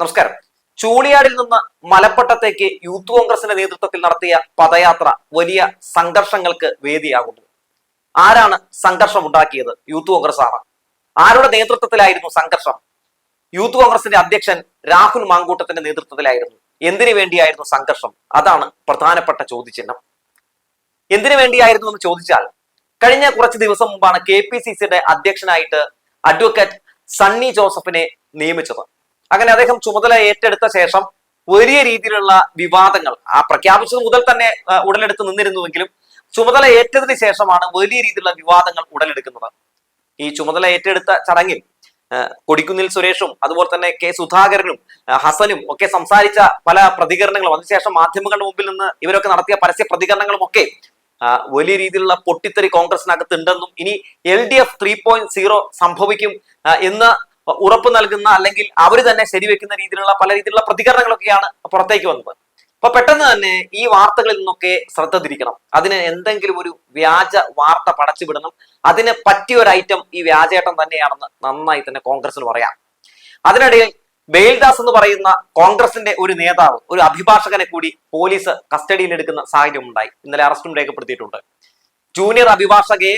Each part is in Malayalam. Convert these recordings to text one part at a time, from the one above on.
നമസ്കാരം. ചൂളിയാടിൽ നിന്ന് മലപ്പട്ടത്തേക്ക് യൂത്ത് കോൺഗ്രസിന്റെ നേതൃത്വത്തിൽ നടത്തിയ പദയാത്ര വലിയ സംഘർഷങ്ങൾക്ക് വേദിയാകുന്നു. ആരാണ് സംഘർഷം ഉണ്ടാക്കിയത് യൂത്ത് കോൺഗ്രസ് ആണ് ആരുടെ നേതൃത്വത്തിലായിരുന്നു സംഘർഷം? യൂത്ത് കോൺഗ്രസിന്റെ അധ്യക്ഷൻ രാഹുൽ മാങ്കൂട്ടത്തിന്റെ നേതൃത്വത്തിലായിരുന്നു. എന്തിനു വേണ്ടിയായിരുന്നു സംഘർഷം? അതാണ് പ്രധാനപ്പെട്ട ചോദ്യചിഹ്നം. എന്തിനു വേണ്ടിയായിരുന്നു എന്ന് ചോദിച്ചാൽ കഴിഞ്ഞ കുറച്ച് ദിവസം മുമ്പാണ് കെ പി സി സിയുടെ അധ്യക്ഷനായിട്ട് അഡ്വക്കേറ്റ് സണ്ണി ജോസഫിനെ നിയമിച്ചത്. അങ്ങനെ അദ്ദേഹം ചുമതല ഏറ്റെടുത്ത ശേഷം വലിയ രീതിയിലുള്ള വിവാദങ്ങൾ ആ പ്രഖ്യാപിച്ചത് മുതൽ തന്നെ ഉടലെടുത്ത് നിന്നിരുന്നുവെങ്കിലും ചുമതല ഏറ്റതിന് ശേഷമാണ് വലിയ രീതിയിലുള്ള വിവാദങ്ങൾ ഉടലെടുക്കുന്നത്. ഈ ചുമതല ഏറ്റെടുത്ത ചടങ്ങിൽ കൊടിക്കുന്നിൽ സുരേഷും അതുപോലെ തന്നെ കെ സുധാകരനും ഹസനും ഒക്കെ സംസാരിച്ച പല പ്രതികരണങ്ങളും അതിനുശേഷം മാധ്യമങ്ങളുടെ മുമ്പിൽ നിന്ന് ഇവരൊക്കെ നടത്തിയ പരസ്യ പ്രതികരണങ്ങളും ഒക്കെ വലിയ രീതിയിലുള്ള പൊട്ടിത്തെറി കോൺഗ്രസിനകത്ത് ഉണ്ടെന്നും ഇനി L D F three point zero സംഭവിക്കും എന്ന് ഉറപ്പ് നൽകുന്ന അല്ലെങ്കിൽ അവർ തന്നെ ശരിവെക്കുന്ന രീതിയിലുള്ള പല രീതിയിലുള്ള പ്രതികരണങ്ങളൊക്കെയാണ് പുറത്തേക്ക് വന്നത്. അപ്പൊ പെട്ടെന്ന് തന്നെ ഈ വാർത്തകളിൽ നിന്നൊക്കെ ശ്രദ്ധ തിരിക്കണം. അതിന് എന്തെങ്കിലും ഒരു വ്യാജ വാർത്ത പടച്ചുവിടണം അതിന് പറ്റിയ ഒരു ഐറ്റം ഈ വ്യാജേട്ടം തന്നെയാണെന്ന് നന്നായി തന്നെ കോൺഗ്രസിന് പറയാം. അതിനിടയിൽ ബെയിൽദാസ് എന്ന് പറയുന്ന കോൺഗ്രസിന്റെ ഒരു നേതാവ് ഒരു അഭിഭാഷകനെ കൂടി പോലീസ് കസ്റ്റഡിയിൽ എടുക്കുന്ന സാഹചര്യം ഉണ്ടായി. ഇന്നലെ അറസ്റ്റും രേഖപ്പെടുത്തിയിട്ടുണ്ട്. ജൂനിയർ അഭിഭാഷകയെ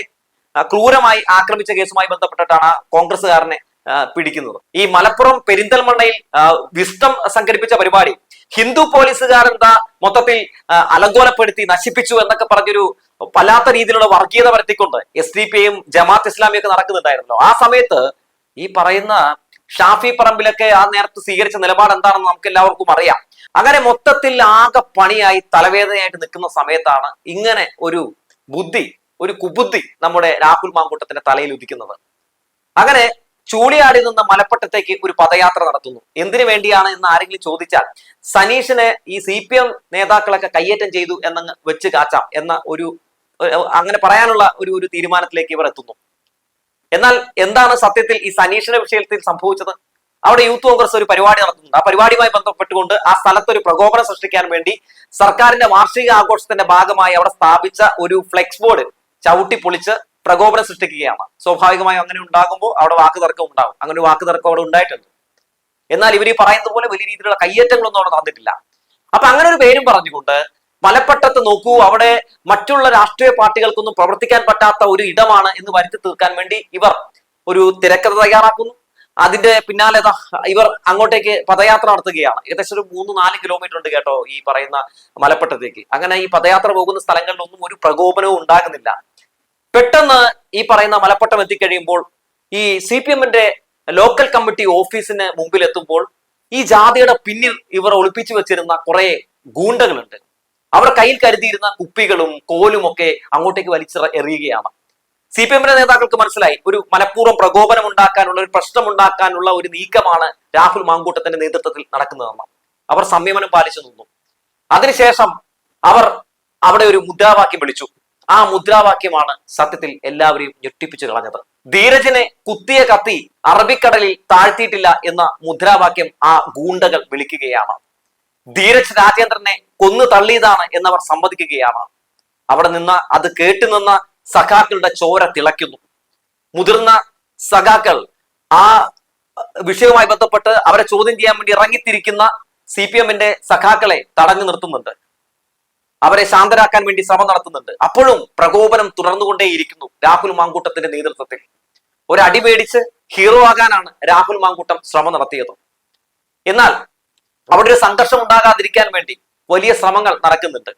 ക്രൂരമായി ആക്രമിച്ച കേസുമായി ബന്ധപ്പെട്ടിട്ടാണ് കോൺഗ്രസ്സുകാരനെ പിടിക്കുന്നത്. ഈ മലപ്പുറം പെരിന്തൽമണ്ണയിൽ വിസ്തം സംഘടിപ്പിച്ച പരിപാടി ഹിന്ദു പോലീസുകാർ എന്താ മൊത്തത്തിൽ അലങ്കോലപ്പെടുത്തി നശിപ്പിച്ചു എന്നൊക്കെ പറഞ്ഞൊരു വല്ലാത്ത രീതിയിലുള്ള വർഗീയത വരുത്തിക്കൊണ്ട് എസ് ഡി പി ഐയും ജമാഅത്ത് ഇസ്ലാമിയൊക്കെ നടക്കുന്നുണ്ടായിരുന്നല്ലോ. ആ സമയത്ത് ഈ പറയുന്ന ഷാഫി പറമ്പിലൊക്കെ ആ നേരത്തെ സ്വീകരിച്ച നിലപാട് എന്താണെന്ന് നമുക്ക് എല്ലാവർക്കും അറിയാം. അങ്ങനെ മൊത്തത്തിൽ ആകെ പണിയായി തലവേദനയായിട്ട് നിൽക്കുന്ന സമയത്താണ് ഇങ്ങനെ ഒരു ബുദ്ധി ഒരു കുബുദ്ധി നമ്മുടെ രാഹുൽ മാങ്കൂട്ടത്തിന്റെ തലയിൽ ഉദിക്കുന്നത്. അങ്ങനെ ചൂളിയാടിൽ നിന്ന് മലപ്പട്ടത്തേക്ക് ഒരു പദയാത്ര നടത്തുന്നു. എന്തിനു വേണ്ടിയാണ് എന്ന് ആരെങ്കിലും ചോദിച്ചാൽ സനീഷിനെ ഈ സി പി എം നേതാക്കളൊക്കെ കയ്യേറ്റം ചെയ്തു എന്നങ്ങ് വെച്ച് കാച്ചാം എന്ന ഒരു- അങ്ങനെ പറയാനുള്ള ഒരു ഒരു തീരുമാനത്തിലേക്ക് ഇവർ എത്തുന്നു. എന്നാൽ എന്താണ് സത്യത്തിൽ ഈ സനീഷിന്റെ വിഷയത്തിൽ സംഭവിച്ചത്? അവിടെ യൂത്ത് കോൺഗ്രസ് ഒരു പരിപാടി നടത്തുന്നുണ്ട്. ആ പരിപാടിയുമായി ബന്ധപ്പെട്ടുകൊണ്ട് ആ സ്ഥലത്ത് ഒരു പ്രകോപനം സൃഷ്ടിക്കാൻ വേണ്ടി സർക്കാരിന്റെ വാർഷിക ആഘോഷത്തിന്റെ ഭാഗമായി അവിടെ സ്ഥാപിച്ച ഒരു ഫ്ലെക്സ് ബോർഡ് ചവിട്ടി പൊളിച്ച് പ്രകോപനം സൃഷ്ടിക്കുകയാണ്. സ്വാഭാവികമായും അങ്ങനെ ഉണ്ടാകുമ്പോൾ അവിടെ വാക്ക് തർക്കം ഉണ്ടാകും. അങ്ങനെ ഒരു വാക്ക് തർക്കം അവിടെ ഉണ്ടായിട്ടുണ്ട്. എന്നാൽ ഇവർ ഈ പറയുന്നത് പോലെ വലിയ രീതിയിലുള്ള കയ്യേറ്റങ്ങളൊന്നും അവിടെ നടന്നിട്ടില്ല അപ്പൊ അങ്ങനെ ഒരു പേരും പറഞ്ഞുകൊണ്ട് മലപ്പട്ടത്ത് നോക്കൂ അവിടെ മറ്റുള്ള രാഷ്ട്രീയ പാർട്ടികൾക്കൊന്നും പ്രവർത്തിക്കാൻ പറ്റാത്ത ഒരു ഇടമാണ് എന്ന് വരുത്തി തീർക്കാൻ വേണ്ടി ഇവർ ഒരു തിരക്കഥ തയ്യാറാക്കുന്നു. അതിന്റെ പിന്നാലെ ഇവർ അങ്ങോട്ടേക്ക് പദയാത്ര നടത്തുകയാണ്. ഏകദേശം ഒരു മൂന്ന് നാല് കിലോമീറ്റർ ഉണ്ട് കേട്ടോ ഈ പറയുന്ന മലപ്പട്ടത്തേക്ക്. അങ്ങനെ ഈ പദയാത്ര പോകുന്ന സ്ഥലങ്ങളിലൊന്നും ഒരു പ്രകോപനവും ഉണ്ടാകുന്നില്ല. പെട്ടെന്ന് ഈ പറയുന്ന മലപ്പട്ടം എത്തിക്കഴിയുമ്പോൾ ഈ സി പി എമ്മിന്റെ ലോക്കൽ കമ്മിറ്റി ഓഫീസിന് മുമ്പിൽ എത്തുമ്പോൾ ഈ ജാതിയുടെ പിന്നിൽ ഇവർ ഒളിപ്പിച്ചു വെച്ചിരുന്ന കുറെ ഗൂണ്ടകളുണ്ട്. അവർ കയ്യിൽ കരുതിയിരുന്ന കുപ്പികളും കോലും ഒക്കെ അങ്ങോട്ടേക്ക് വലിച്ച എറിയുകയാണ്. സി പി എമ്മിന്റെ നേതാക്കൾക്ക് മനസ്സിലായി. ഒരു മനഃപൂർവം പ്രകോപനം ഉണ്ടാക്കാനുള്ള ഒരു പ്രശ്നം ഉണ്ടാക്കാനുള്ള ഒരു നീക്കമാണ് രാഹുൽ മാങ്കൂട്ടത്തിന്റെ നേതൃത്വത്തിൽ നടക്കുന്നതെന്ന് അവർ സംയമനം പാലിച്ചു നിന്നു. അതിനുശേഷം അവർ അവിടെ ഒരു മുദ്രാവാക്യം വിളിച്ചു. ആ മുദ്രാവാക്യമാണ് സത്യത്തിൽ എല്ലാവരെയും ഞെട്ടിപ്പിച്ചു കളഞ്ഞത്. ധീരജിനെ കുത്തിയ കത്തി അറബിക്കടലിൽ താഴ്ത്തിയിട്ടില്ല എന്ന മുദ്രാവാക്യം ആ ഗൂണ്ടകൾ വിളിക്കുകയാണ്. ധീരജ് രാജേന്ദ്രനെ കൊന്നു തള്ളിയതാണ് എന്നവർ സമ്മതിക്കുകയാണ്. അവിടെ നിന്ന് അത് കേട്ടു നിന്ന സഖാക്കളുടെ ചോര തിളയ്ക്കുന്നു. മുതിർന്ന സഖാക്കൾ ആ വിഷയവുമായി ബന്ധപ്പെട്ട് അവരെ ചോദ്യം ചെയ്യാൻ വേണ്ടി ഇറങ്ങിത്തിരിക്കുന്ന സി പി എമ്മിന്റെ സഖാക്കളെ തടഞ്ഞു നിർത്തുന്നുണ്ട്. അവരെ ശാന്തരാക്കാൻ വേണ്ടി ശ്രമം നടത്തുന്നുണ്ട്. അപ്പോഴും പ്രകോപനം തുടർന്നുകൊണ്ടേയിരിക്കുന്നു രാഹുൽ മാങ്കൂട്ടത്തിന്റെ നേതൃത്വത്തിൽ. ഒരടി പേടിച്ച് ഹീറോ ആകാനാണ് രാഹുൽ മാങ്കൂട്ടം ശ്രമം നടത്തിയത്. എന്നാൽ അവിടെ ഒരു സംഘർഷം ഉണ്ടാകാതിരിക്കാൻ വേണ്ടി വലിയ ശ്രമങ്ങൾ നടക്കുന്നുണ്ട്.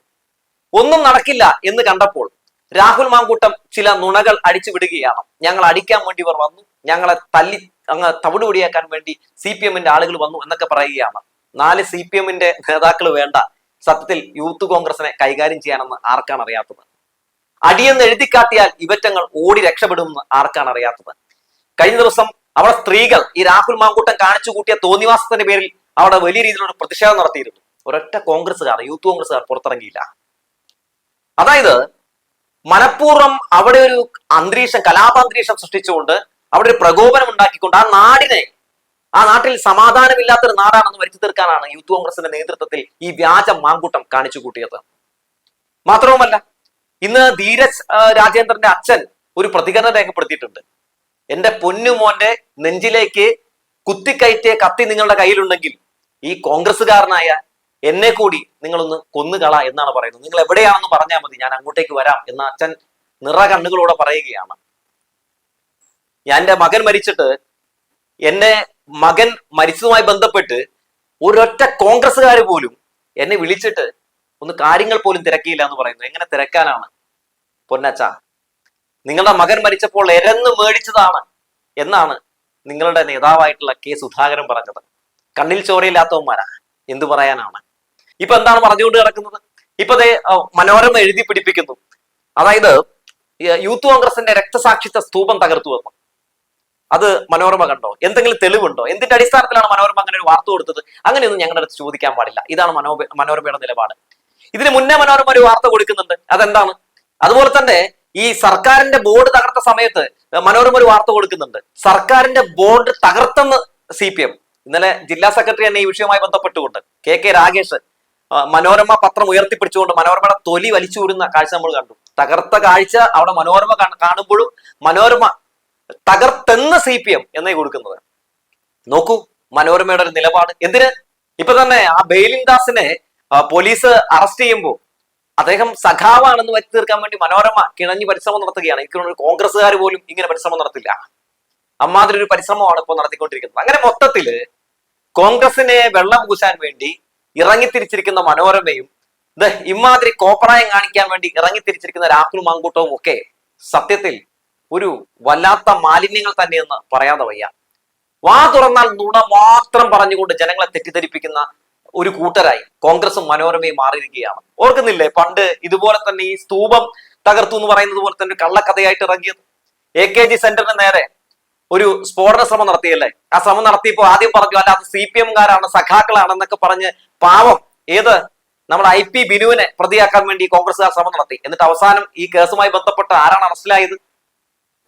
ഒന്നും നടക്കില്ല എന്ന് കണ്ടപ്പോൾ രാഹുൽ മാങ്കൂട്ടം ചില നുണകൾ അടിച്ചു വിടുകയാണ്. ഞങ്ങൾ അടിക്കാൻ വേണ്ടി ഇവർ വന്നു. ഞങ്ങളെ തല്ലി അങ്ങ് തവിടുപൊടിയാക്കാൻ വേണ്ടി സി പി എമ്മിന്റെ ആളുകൾ വന്നു എന്നൊക്കെ പറയുകയാണ്. നാല് സി പി എമ്മിന്റെ നേതാക്കൾ വേണ്ട. സത്യത്തിൽ യൂത്ത് കോൺഗ്രസിനെ കൈകാര്യം ചെയ്യാനെന്ന് ആർക്കാണ് അറിയാത്തത്? അടിയെന്ന് എഴുതിക്കാട്ടിയാൽ ഇവറ്റങ്ങൾ ഓടി രക്ഷപ്പെടുമെന്ന് ആർക്കാണ് അറിയാത്തത്? കഴിഞ്ഞ ദിവസം അവിടെ സ്ത്രീകൾ ഈ രാഹുൽ മാങ്കൂട്ടം കാണിച്ചു കൂട്ടിയ തോന്നിവാസത്തിന്റെ പേരിൽ അവിടെ വലിയ രീതിയിലുള്ള പ്രതിഷേധം നടത്തിയിരുന്നു. ഒരൊറ്റ കോൺഗ്രസ്സുകാർ യൂത്ത് കോൺഗ്രസ്സുകാർ പുറത്തിറങ്ങിയില്ല. അതായത് മനഃപൂർവം അവിടെ ഒരു അന്തരീക്ഷം കലാപാന്തരീക്ഷം സൃഷ്ടിച്ചുകൊണ്ട് അവിടെ ഒരു പ്രകോപനം ഉണ്ടാക്കിക്കൊണ്ട് ആ നാടിനെ ആ നാട്ടിൽ സമാധാനമില്ലാത്തൊരു നാടാണെന്ന് വരുത്തി തീർക്കാനാണ് യൂത്ത് കോൺഗ്രസിന്റെ നേതൃത്വത്തിൽ ഈ വ്യാജ മാങ്കൂട്ടം കാണിച്ചു കൂട്ടിയത്. മാത്രവുമല്ല ഇന്ന് ധീരജ് രാജേന്ദ്രന്റെ അച്ഛൻ ഒരു പ്രതികരണം രേഖപ്പെടുത്തിയിട്ടുണ്ട്. എന്റെ പൊന്നുമോന്റെ നെഞ്ചിലേക്ക് കുത്തിക്കയറ്റിയ കത്തി നിങ്ങളുടെ കയ്യിലുണ്ടെങ്കിൽ ഈ കോൺഗ്രസ്സുകാരനായ എന്നെ കൂടി നിങ്ങളൊന്ന് കൊന്നുകള എന്നാണ് പറയുന്നത്. നിങ്ങൾ എവിടെയാണെന്ന് പറഞ്ഞാൽ മതി ഞാൻ അങ്ങോട്ടേക്ക് വരാം എന്ന അച്ഛൻ നിറ കണ്ണുകളോടെ പറയുകയാണ് എന്റെ മകൻ മരിച്ചിട്ട് എന്നെ മകൻ മരിച്ചതുമായി ബന്ധപ്പെട്ട് ഒരൊറ്റ കോൺഗ്രസ്സുകാർ പോലും എന്നെ വിളിച്ചിട്ട് ഒന്ന് കാര്യങ്ങൾ പോലും തിരക്കിയില്ല എന്ന് പറയുന്നു. എങ്ങനെ തിരക്കാനാണ്? പൊന്നച്ച നിങ്ങളുടെ മകൻ മരിച്ചപ്പോൾ എരന്ന് മേടിച്ചതാണ് എന്നാണ് നിങ്ങളുടെ നേതാവായിട്ടുള്ള കെ സുധാകരൻ പറഞ്ഞത്. കണ്ണിൽ ചോരയില്ലാത്തവന്മാരാ എന്തു പറയാനാണ്? ഇപ്പൊ എന്താണ് പറഞ്ഞുകൊണ്ട് കിടക്കുന്നത് ഇപ്പൊ മനോരമ എഴുതി പിടിപ്പിക്കുന്നു. അതായത് യൂത്ത് കോൺഗ്രസിന്റെ രക്തസാക്ഷിത്വ സ്തൂപം തകർത്തു വന്നു. അത് മനോരമ കണ്ടോ? എന്തെങ്കിലും തെളിവുണ്ടോ? എന്തിന്റെ അടിസ്ഥാനത്തിലാണ് മനോരമ അങ്ങനെ ഒരു വാർത്ത കൊടുത്തത്? അങ്ങനെയൊന്നും ഞങ്ങളുടെ അടുത്ത് ചോദിക്കാൻ പാടില്ല. ഇതാണ് മനോ മനോരമയുടെ നിലപാട്. ഇതിന് മുന്നേ മനോരമ ഒരു വാർത്ത കൊടുക്കുന്നുണ്ട്. അതെന്താണ്? അതുപോലെ തന്നെ ഈ സർക്കാരിന്റെ ബോർഡ് തകർത്ത സമയത്ത് മനോരമ ഒരു വാർത്ത കൊടുക്കുന്നുണ്ട്. സർക്കാരിന്റെ ബോർഡ് തകർത്തെന്ന് സി പി എം ഇന്നലെ ജില്ലാ സെക്രട്ടറി തന്നെ ഈ വിഷയവുമായി ബന്ധപ്പെട്ടുകൊണ്ട് കെ കെ രാഗേഷ് മനോരമ പത്രം ഉയർത്തിപ്പിടിച്ചുകൊണ്ട് മനോരമയുടെ തൊലി വലിച്ചൂരുന്ന കാഴ്ച നമ്മൾ കണ്ടു. തകർത്ത കാഴ്ച അവിടെ മനോരമ കാണ- കാണുമ്പോഴും മനോരമ തകർത്തെന്ന് സി പി എം എന്നേ കൊടുക്കുന്നത്. നോക്കൂ മനോരമയുടെ ഒരു നിലപാട്. എന്തിന്? ഇപ്പൊ തന്നെ ആ ബെയിലിൻ ദാസിനെ പോലീസ് അറസ്റ്റ് ചെയ്യുമ്പോൾ അദ്ദേഹം സഖാവാണെന്ന് വരുത്തി തീർക്കാൻ വേണ്ടി മനോരമ കിണഞ്ഞ് പരിശ്രമം നടത്തുകയാണ്. എനിക്ക് കോൺഗ്രസ്സുകാർ പോലും ഇങ്ങനെ പരിശ്രമം നടത്തില്ല. അമ്മാതിരി ഒരു പരിശ്രമമാണ് ഇപ്പോൾ നടത്തിക്കൊണ്ടിരിക്കുന്നത്. അങ്ങനെ മൊത്തത്തിൽ കോൺഗ്രസിനെ വെള്ളം പൂശാൻ വേണ്ടി ഇറങ്ങിത്തിരിച്ചിരിക്കുന്ന മനോരമയും ഇമാതിരി കോപ്രായം കാണിക്കാൻ വേണ്ടി ഇറങ്ങിത്തിരിച്ചിരിക്കുന്ന രാഹുൽ മാങ്കൂട്ടവും ഒക്കെ സത്യത്തിൽ ഒരു വല്ലാത്ത മാലിന്യങ്ങൾ തന്നെയെന്ന് പറയാതെ വയ്യ. വാ തുറന്നാൽ നുണ മാത്രം പറഞ്ഞുകൊണ്ട് ജനങ്ങളെ തെറ്റിദ്ധരിപ്പിക്കുന്ന ഒരു കൂട്ടരായി കോൺഗ്രസും മനോരമയും മാറിയിരിക്കുകയാണ്. ഓർക്കുന്നില്ലേ? പണ്ട് ഇതുപോലെ തന്നെ ഈ സ്തൂപം തകർത്തു എന്ന് പറയുന്നത് പോലെ തന്നെ കള്ളക്കഥയായിട്ട് ഇറങ്ങിയത്. എ കെ ജി സെന്ററിന് നേരെ ഒരു സ്ഫോടന ശ്രമം നടത്തിയല്ലേ? ആ ശ്രമം നടത്തിയപ്പോൾ ആദ്യം പറഞ്ഞു അല്ല അത് സി പി എംകാരാണ് സഖാക്കളാണെന്നൊക്കെ പറഞ്ഞ് പാവം ഏത് നമ്മുടെ ഐ പി ബിനുവിനെ പ്രതിയാക്കാൻ വേണ്ടി കോൺഗ്രസ്സുകാർ ശ്രമം നടത്തി. എന്നിട്ട് അവസാനം ഈ കേസുമായി ബന്ധപ്പെട്ട് ആരാണ് അറസ്റ്റിലായത്?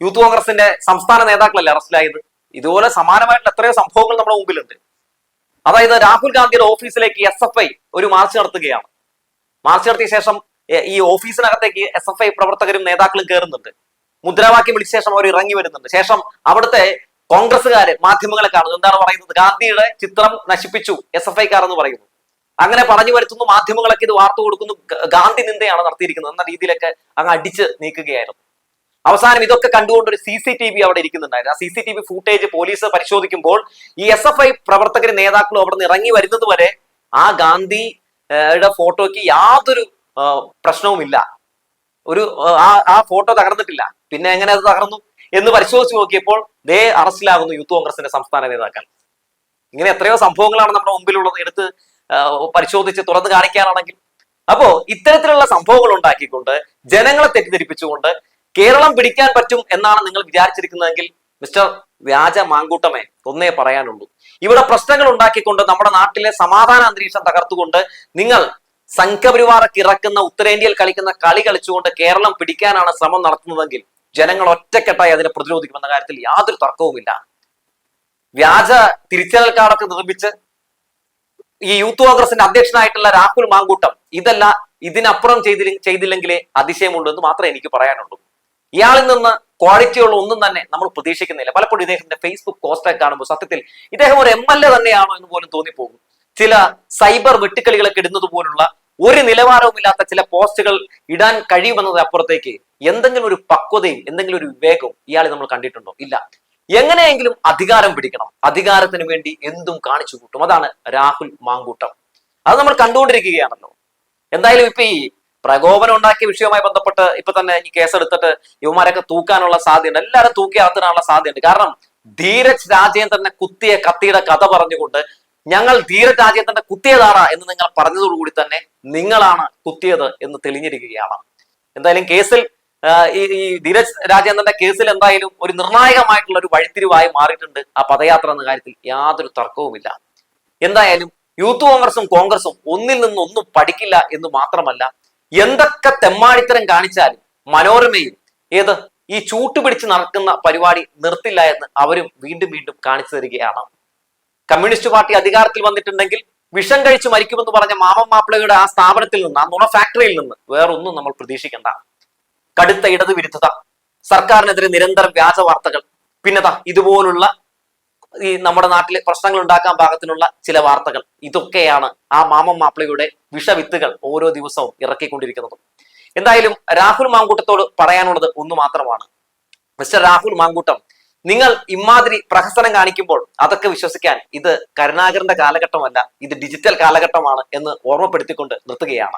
യൂത്ത് കോൺഗ്രസിന്റെ സംസ്ഥാന നേതാക്കളല്ലേ അറസ്റ്റിലായത്? ഇതുപോലെ സമാനമായിട്ടുള്ള എത്രയോ സംഭവങ്ങൾ നമ്മുടെ മുമ്പിലുണ്ട്. അതായത് രാഹുൽ ഗാന്ധിയുടെ ഓഫീസിലേക്ക് എസ് എഫ് ഐ ഒരു മാർച്ച് നടത്തുകയാണ്. മാർച്ച് നടത്തിയ ശേഷം ഈ ഓഫീസിനകത്തേക്ക് എസ് എഫ് ഐ പ്രവർത്തകരും നേതാക്കളും കയറുന്നുണ്ട് മുദ്രാവാക്യം വിളിച്ച ശേഷം അവർ ഇറങ്ങി വരുന്നുണ്ട്. ശേഷം അവിടുത്തെ കോൺഗ്രസ്സുകാര് മാധ്യമങ്ങളെ കാണുന്നു. എന്താണ് പറയുന്നത്? ഗാന്ധിയുടെ ചിത്രം നശിപ്പിച്ചു എസ് എഫ് ഐക്കാർ എന്ന് പറയുന്നു. അങ്ങനെ പറഞ്ഞു വരുത്തുന്നു മാധ്യമങ്ങളൊക്കെ ഇത് വാർത്ത കൊടുക്കുന്നു. ഗാന്ധി നിന്ദയാണ് നടത്തിയിരിക്കുന്നത് എന്ന രീതിയിലൊക്കെ അങ്ങ് അടിച്ച് നീക്കുകയായിരുന്നു. അവസാനം ഇതൊക്കെ കണ്ടുകൊണ്ട് ഒരു സി സി ടി വി അവിടെ ഇരിക്കുന്നുണ്ടായിരുന്നു. ആ C C T V footage police പരിശോധിക്കുമ്പോൾ ഈ എസ് എഫ് ഐ പ്രവർത്തകരും നേതാക്കളും അവിടെ നിന്ന് ഇറങ്ങി വരുന്നത് വരെ ആ ഗാന്ധിയുടെ ഫോട്ടോയ്ക്ക് യാതൊരു പ്രശ്നവുമില്ല. ഒരു ആ ആ ഫോട്ടോ തകർന്നിട്ടില്ല. പിന്നെ എങ്ങനെ അത് തകർന്നു എന്ന് പരിശോധിച്ച് നോക്കിയപ്പോൾ ദേ അറസ്റ്റിലാകുന്നു യൂത്ത് കോൺഗ്രസിന്റെ സംസ്ഥാന നേതാക്കൾ. ഇങ്ങനെ എത്രയോ സംഭവങ്ങളാണ് നമ്മുടെ മുമ്പിലുള്ളത് എടുത്ത് പരിശോധിച്ച് തുറന്നു കാണിക്കാനാണെങ്കിൽ. അപ്പോ ഇത്തരത്തിലുള്ള സംഭവങ്ങൾ ഉണ്ടാക്കിക്കൊണ്ട് ജനങ്ങളെ തെറ്റിദ്ധരിപ്പിച്ചുകൊണ്ട് കേരളം പിടിക്കാൻ പറ്റും എന്നാണ് നിങ്ങൾ വിചാരിച്ചിരിക്കുന്നതെങ്കിൽ മിസ്റ്റർ വ്യാജ മാങ്കൂട്ടമേ ഒന്നേ പറയാനുള്ളൂ. ഇവിടെ പ്രശ്നങ്ങൾ ഉണ്ടാക്കിക്കൊണ്ട് നമ്മുടെ നാട്ടിലെ സമാധാന അന്തരീക്ഷം തകർത്തുകൊണ്ട് നിങ്ങൾ സംഘപരിവാറൊക്കെ ഇറക്കുന്ന ഉത്തരേന്ത്യയിൽ കളിക്കുന്ന കളി കളിച്ചുകൊണ്ട് കേരളം പിടിക്കാനാണ് ശ്രമം നടത്തുന്നതെങ്കിൽ ജനങ്ങൾ ഒറ്റക്കെട്ടായി അതിനെ പ്രതിരോധിക്കുമെന്ന കാര്യത്തിൽ യാതൊരു തർക്കവുമില്ല. വ്യാജ തിരിച്ചറിയൽ കാർഡൊക്കെ നിർമ്മിച്ച് ഈ യൂത്ത് കോൺഗ്രസിന്റെ അധ്യക്ഷനായിട്ടുള്ള രാഹുൽ മാങ്കൂട്ടം ഇതല്ല ഇതിനപ്പുറം ചെയ്തില്ല ചെയ്തില്ലെങ്കിലേ അതിശയമുള്ളൂ എന്ന് മാത്രമേ എനിക്ക് പറയാനുള്ളൂ. ഇയാളിൽ നിന്ന് ക്വാളിറ്റിയുള്ള ഒന്നും തന്നെ നമ്മൾ പ്രതീക്ഷിക്കുന്നില്ല. പലപ്പോഴും ഇദ്ദേഹത്തിന്റെ ഫേസ്ബുക്ക് പോസ്റ്റൊക്കെ കാണുമ്പോൾ സത്യത്തിൽ ഇദ്ദേഹം ഒരു എം എൽ എ തന്നെയാണോ എന്ന് പോലും തോന്നിപ്പോകും. ചില സൈബർ വെട്ടിക്കളികളൊക്കെ ഇടുന്നത് പോലുള്ള ഒരു നിലവാരവുമില്ലാത്ത ചില പോസ്റ്റുകൾ ഇടാൻ കഴിയുമെന്നത് അപ്പുറത്തേക്ക് എന്തെങ്കിലും ഒരു പക്വതയും എന്തെങ്കിലും ഒരു വിവേകവും ഇയാളെ നമ്മൾ കണ്ടിട്ടുണ്ടോ? ഇല്ല. എങ്ങനെയെങ്കിലും അധികാരം പിടിക്കണം. അധികാരത്തിന് വേണ്ടി എന്തും കാണിച്ചു കൂട്ടും. അതാണ് രാഹുൽ മാങ്കൂട്ടം. അത് നമ്മൾ കണ്ടുകൊണ്ടിരിക്കുകയാണല്ലോ. എന്തായാലും ഇപ്പൊ ഈ പ്രകോപനം ഉണ്ടാക്കിയ വിഷയവുമായി ബന്ധപ്പെട്ട് ഇപ്പൊ തന്നെ ഈ കേസെടുത്തിട്ട് യുവമാരൊക്കെ തൂക്കാനുള്ള സാധ്യതയുണ്ട്. എല്ലാവരും തൂക്കി അകത്തിടാനുള്ള സാധ്യതയുണ്ട്. കാരണം ധീരജ് രാജേന്ദ്രനെ കുത്തിയ കത്തിയുടെ കഥ പറഞ്ഞുകൊണ്ട് ഞങ്ങൾ ധീരജ് രാജേന്ദ്രനെ കുത്തിയതാണ് എന്ന് നിങ്ങൾ പറഞ്ഞതോടുകൂടി തന്നെ നിങ്ങളാണ് കുത്തിയത് എന്ന് തെളിഞ്ഞിരിക്കുകയാണ്. എന്തായാലും കേസിൽ ഈ ഈ ധീരജ് രാജേന്ദ്രന്റെ കേസിൽ എന്തായാലും ഒരു നിർണായകമായിട്ടുള്ള ഒരു വഴിത്തിരിവായി മാറിയിട്ടുണ്ട്. ആ പദയാത്ര എന്ന കാര്യത്തിൽ യാതൊരു തർക്കവുമില്ല. എന്തായാലും യൂത്ത് കോൺഗ്രസും കോൺഗ്രസും ഒന്നിൽ നിന്ന് ഒന്നും പഠിക്കില്ല എന്ന് മാത്രമല്ല എന്തൊക്കെ തെമ്മാടിത്തരം കാണിച്ചാലും മനോരമയും ഏത് ഈ ചൂട്ടുപിടിച്ച് നടക്കുന്ന പരിപാടി നിർത്തില്ല എന്ന് അവരും വീണ്ടും വീണ്ടും കാണിച്ചു തരികയാണ്. കമ്മ്യൂണിസ്റ്റ് പാർട്ടി അധികാരത്തിൽ വന്നിട്ടുണ്ടെങ്കിൽ വിഷം കഴിച്ച് മരിക്കുമെന്ന് പറഞ്ഞ മാമൻ മാപ്പിളയുടെ ആ സ്ഥാപനത്തിൽ നിന്ന് ആ നുണ ഫാക്ടറിയിൽ നിന്ന് വേറൊന്നും നമ്മൾ പ്രതീക്ഷിക്കേണ്ട. കടുത്ത ഇടതുവിരുദ്ധത സർക്കാരിനെതിരെ നിരന്തരം വ്യാജ വാർത്തകൾ പിന്നെതാ ഇതുപോലുള്ള ഈ നമ്മുടെ നാട്ടിലെ പ്രശ്നങ്ങൾ ഉണ്ടാക്കാൻ പാകത്തിനുള്ള ചില വാർത്തകൾ. ഇതൊക്കെയാണ് ആ മാമൻ മാപ്പിളയുടെ വിഷവിത്തുകൾ ഓരോ ദിവസവും ഇറക്കിക്കൊണ്ടിരിക്കുന്നത്. എന്തായാലും രാഹുൽ മാങ്കൂട്ടത്തോട് പറയാനുള്ളത് ഒന്ന് മാത്രമാണ്. മിസ്റ്റർ രാഹുൽ മാങ്കൂട്ടം നിങ്ങൾ ഇമാതിരി പ്രഹസനം കാണിക്കുമ്പോൾ അതൊക്കെ വിശ്വസിക്കാൻ ഇത് കരുണാകരന്റെ കാലഘട്ടമല്ല ഇത് ഡിജിറ്റൽ കാലഘട്ടമാണ് എന്ന് ഓർമ്മപ്പെടുത്തിക്കൊണ്ട് നിർത്തുകയാണ്.